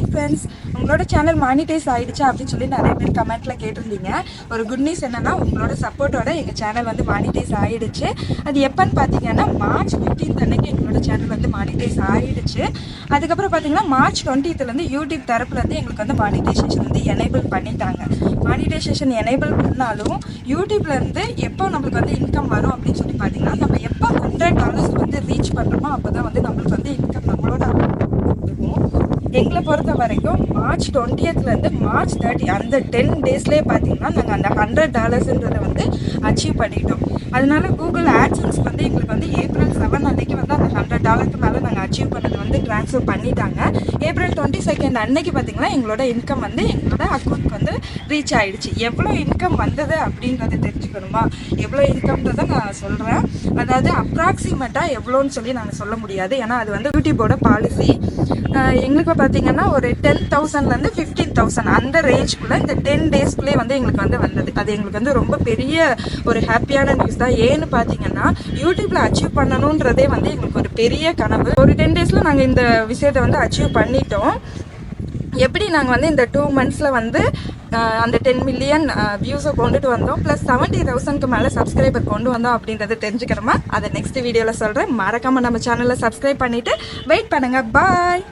Hi friends உங்களோட channel monetise ஆகிடுச்சா அப்படின்னு சொல்லி நிறைய பேர் கமெண்ட்டில் கேட்டிருந்தீங்க. ஒரு குட் நியூஸ் என்னென்னா உங்களோட சப்போர்ட்டோட எங்கள் சேனல் வந்து மானிடைஸ் ஆகிடுச்சு அது எப்போன்னு பார்த்தீங்கன்னா மார்ச் 15th அன்னைக்கு எங்களோட சேனல் வந்து மானிடைஸ் ஆகிடுச்சு அதுக்கப்புறம் பார்த்தீங்கன்னா மார்ச் டுவெண்ட்டித்துலேருந்து யூடியூப் தரப்புலேருந்து எங்களுக்கு வந்து மானிடைசேஷன் வந்து எனேபிள் பண்ணிட்டாங்க. மானிடைசேஷன் எனேபிள் பண்ணாலும் யூடியூப்லேருந்து எப்போ நம்மளுக்கு வந்து இன்கம் வரும் அப்படின்னு சொல்லி பார்த்தீங்கன்னா நம்ம எப்போ ஹண்ட்ரட் டாலர்ஸ் வந்து ரீச் பண்ணுறோமோ அப்போ தான் வந்து நம்மளுக்கு வந்து எங்களை பொறுத்த வரைக்கும் மார்ச் 20th இருந்து மார்ச் தேர்ட்டி அந்த டென் டேஸ்லேயே பார்த்தீங்கன்னா நாங்கள் அந்த ஹண்ட்ரட் டாலர்ஸுன்றதை வந்து அச்சீவ் பண்ணிட்டோம். அதனால கூகுள் ஆட்சன்ஸ் வந்து எங்களுக்கு வந்து ஏப்ரல் செவன் அன்னைக்கு வந்து அந்த ஹண்ட்ரட் டாலருக்கு மேலே நாங்கள் அச்சீவ் பண்ணது வந்து ட்ரான்ஸ்ஃபர் பண்ணிட்டாங்க. ஏப்ரல் டுவெண்ட்டி செகண்ட் அன்னைக்கு பார்த்தீங்கன்னா எங்களோட இன்கம் வந்து எங்களோட அக்கௌண்ட் ரீச் ஆகிடுச்சு எவ்வளோ இன்கம் வந்தது அப்படின்றத தெரிஞ்சுக்கணுமா? எவ்வளோ இன்கம்ன்றதை நான் சொல்கிறேன் அதாவது அப்ராக்சிமேட்டாக எவ்வளோன்னு சொல்லி நாங்கள் சொல்ல முடியாது. ஏன்னா அது வந்து யூடியூபோட பாலிசி எங்களுக்கு பார்த்தீங்கன்னா ஒரு டென் தௌசண்ட்லேருந்து ஃபிஃப்டீன் தௌசண்ட் அந்த ரேஞ்ச்குள்ளே இந்த டென் டேஸ்க்குள்ளே வந்து எங்களுக்கு வந்து வந்தது. அது எங்களுக்கு வந்து ரொம்ப பெரிய ஒரு ஹாப்பியான நியூஸ் தான். ஏன்னு பார்த்தீங்கன்னா யூடியூப்பில் அச்சீவ் பண்ணணுன்றதே வந்து எங்களுக்கு ஒரு பெரிய கனவு. ஒரு டென் டேஸில் நாங்கள் இந்த விஷயத்தை வந்து அச்சீவ் பண்ணிட்டோம். எப்படி நாங்கள் வந்து இந்த டூ மந்த்ஸில் வந்து அந்த டென் மில்லியன் வியூஸை கொண்டுட்டு வந்தோம். ப்ளஸ் செவன்ட்டி தௌசண்ட்க்கு மேலே சப்ஸ்கிரைபர் கொண்டு வந்தோம் அப்படின்றத தெரிஞ்சுக்கிறோமா அதை நெக்ஸ்ட் வீடியோவில் சொல்கிறேன் மறக்காமல் நம்ம சேனலில் சப்ஸ்கிரைப் பண்ணிவிட்டு வெயிட் பண்ணுங்கள் பாய்